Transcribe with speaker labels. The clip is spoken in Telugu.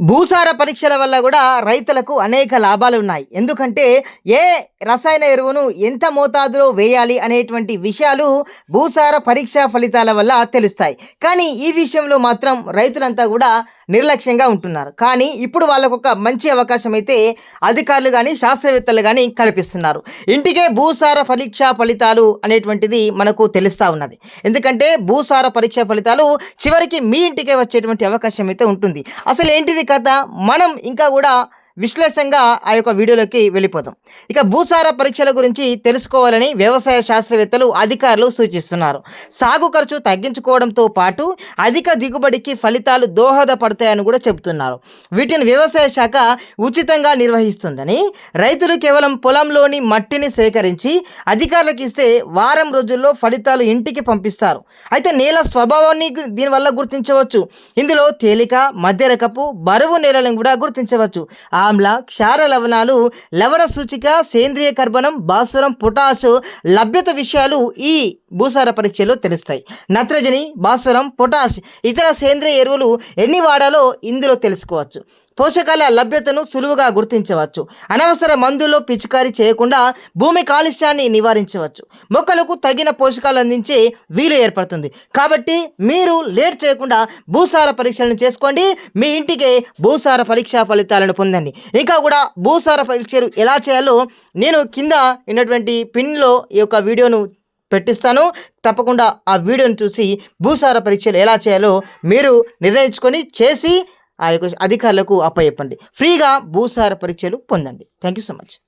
Speaker 1: భూసార పరీక్షల వల్ల కూడా రైతులకు అనేక లాభాలు ఉన్నాయి. ఎందుకంటే ఏ రసాయన ఎరువును ఎంత మోతాదులో వేయాలి అనేటువంటి విషయాలు భూసార పరీక్ష ఫలితాల వల్ల తెలుస్తాయి. కానీ ఈ విషయంలో మాత్రం రైతులంతా కూడా నిర్లక్ష్యంగా ఉంటున్నారు. కానీ ఇప్పుడు వాళ్ళకు ఒక మంచి అవకాశం అయితే అధికారులు కానీ శాస్త్రవేత్తలు కానీ కల్పిస్తున్నారు. ఇంటికే భూసార పరీక్ష ఫలితాలు అనేటువంటిది మనకు తెలుస్తూ ఉన్నది. ఎందుకంటే భూసార పరీక్ష ఫలితాలు చివరికి మీ ఇంటికే వచ్చేటువంటి అవకాశం అయితే ఉంటుంది. అసలు ఏంటిది కథ? మనం ఇంకా కూడా విశ్లేషంగా ఆ యొక్క వీడియోలోకి వెళ్ళిపోదాం. ఇక భూసార పరీక్షల గురించి తెలుసుకోవాలని వ్యవసాయ శాస్త్రవేత్తలు అధికారులు సూచిస్తున్నారు. సాగు ఖర్చు తగ్గించుకోవడంతో పాటు అధిక దిగుబడికి ఫలితాలు దోహదపడతాయని కూడా చెబుతున్నారు. వీటిని వ్యవసాయ శాఖ ఉచితంగా నిర్వహిస్తుందని రైతులు కేవలం పొలంలోని మట్టిని సేకరించి అధికారులకు ఇస్తే వారం రోజుల్లో ఫలితాలు ఇంటికి పంపిస్తారు. అయితే నేల స్వభావాన్ని దీనివల్ల గుర్తించవచ్చు. ఇందులో తేలిక మధ్య రకపు బరువు నేలను కూడా గుర్తించవచ్చు. ఆమ్ల క్షార లవణాలు లవణ సూచిక సేంద్రియ కర్బనం భాస్వరం పొటాష్ లభ్యత విషయాలు ఈ భూసార పరీక్షలో తెలుస్తాయి. నత్రజని భాస్వరం పొటాష్ ఇతర సేంద్రియ ఎరువులు ఎన్ని వాడాలో ఇందులో తెలుసుకోవచ్చు. పోషకాల లభ్యతను సులువుగా గుర్తించవచ్చు. అనవసర మందులో పిచికారీ చేయకుండా భూమి కాలుష్యాన్ని నివారించవచ్చు. మొక్కలకు తగిన పోషకాలు అందించే వీలు ఏర్పడుతుంది. కాబట్టి మీరు లేట్ చేయకుండా భూసార పరీక్షలను చేసుకోండి. మీ ఇంటికే భూసార పరీక్షా ఫలితాలను పొందండి. ఇంకా కూడా భూసార పరీక్షలు ఎలా చేయాలో నేను కింద ఉన్నటువంటి పిన్లో ఈ యొక్క వీడియోను పెట్టిస్తాను. తప్పకుండా ఆ వీడియోను చూసి భూసార పరీక్షలు ఎలా చేయాలో మీరు నిర్ణయించుకొని చేసి ఆ యొక్క అధికారులకు అప్పచెప్పండి. ఫ్రీగా భూసార పరీక్షలు పొందండి. Thank you so much